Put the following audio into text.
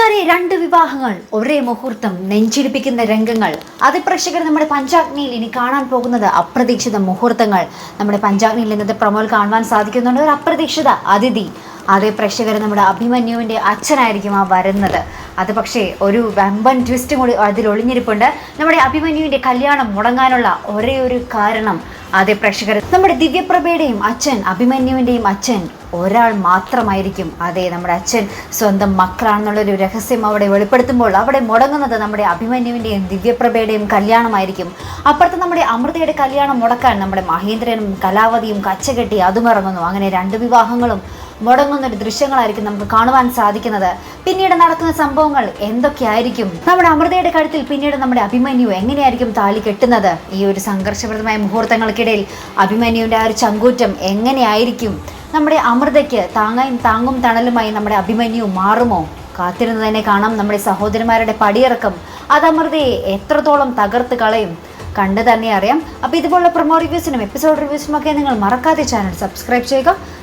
കൂട്ടുകാരെ രണ്ട് വിവാഹങ്ങൾ ഒരേ മുഹൂർത്തം നെഞ്ചിടിപ്പിക്കുന്ന രംഗങ്ങൾ. അതിപ്രേക്ഷകർ നമ്മുടെ പഞ്ചാഗ്നിയിൽ ഇനി കാണാൻ പോകുന്നത് അപ്രതീക്ഷിത മുഹൂർത്തങ്ങൾ. നമ്മുടെ പഞ്ചാഗ്നിയിൽ ഇന്നത്തെ പ്രമോൽ കാണുവാൻ സാധിക്കുന്നുണ്ട് ഒരു അപ്രതീക്ഷിത അതിഥി. അതേ പ്രേക്ഷകർ നമ്മുടെ അഭിമന്യുവിന്റെ അച്ഛനായിരിക്കും ആ വരുന്നത്. അത് പക്ഷേ ഒരു വെമ്പൻ ട്വിസ്റ്റും കൂടി അതിൽ ഒളിഞ്ഞിരിപ്പുണ്ട് നമ്മുടെ അഭിമന്യുവിന്റെ കല്യാണം മുടങ്ങാനുള്ള ഒരേ ഒരു കാരണം അതേ പ്രേക്ഷകർ നമ്മുടെ ദിവ്യപ്രഭയുടെയും അച്ഛൻ അഭിമന്യുവിന്റെയും അച്ഛൻ ഒരാൾ മാത്രമായിരിക്കും. അതെ നമ്മുടെ അച്ഛൻ സ്വന്തം മക്കളാണെന്നുള്ളൊരു രഹസ്യം അവിടെ വെളിപ്പെടുത്തുമ്പോൾ അവിടെ മുടങ്ങുന്നത് നമ്മുടെ അഭിമന്യുവിന്റെയും ദിവ്യപ്രഭയുടെയും കല്യാണമായിരിക്കും. അപ്പുറത്ത് നമ്മുടെ അമൃതയുടെ കല്യാണം മുടക്കാൻ നമ്മുടെ മഹേന്ദ്രനും കലാവതിയും കച്ചകെട്ടി അതുമിറങ്ങുന്നു. അങ്ങനെ രണ്ട് വിവാഹങ്ങളും മുടങ്ങുന്ന ഒരു ദൃശ്യങ്ങളായിരിക്കും നമുക്ക് കാണുവാൻ സാധിക്കുന്നത്. പിന്നീട് നടക്കുന്ന സംഭവങ്ങൾ എന്തൊക്കെയായിരിക്കും? നമ്മുടെ അമൃതയുടെ കഴുത്തിൽ പിന്നീട് നമ്മുടെ അഭിമന്യു എങ്ങനെയായിരിക്കും താലി കെട്ടുന്നത്? ഈ ഒരു സംഘർഷപ്രദമായ മുഹൂർത്തങ്ങൾക്കിടയിൽ അഭിമന്യുവിന്റെ ആ ഒരു ചങ്കൂറ്റം എങ്ങനെയായിരിക്കും? നമ്മുടെ അമൃതയ്ക്ക് താങ്ങായും താങ്ങും തണലുമായി നമ്മുടെ അഭിമന്യു മാറുമോ? കാത്തിരുന്ന് തന്നെ കാണാം നമ്മുടെ സഹോദരന്മാരുടെ പടിയിറക്കം. അത് അമൃതയെ എത്രത്തോളം തകർത്ത് കളയും? കണ്ടു തന്നെ അറിയാം. അപ്പോൾ ഇതുപോലുള്ള പ്രൊമോ റിവ്യൂസിനും എപ്പിസോഡ് റിവ്യൂസിനും ഒക്കെ നിങ്ങൾ മറക്കാതെ ചാനൽ സബ്സ്ക്രൈബ് ചെയ്യുക.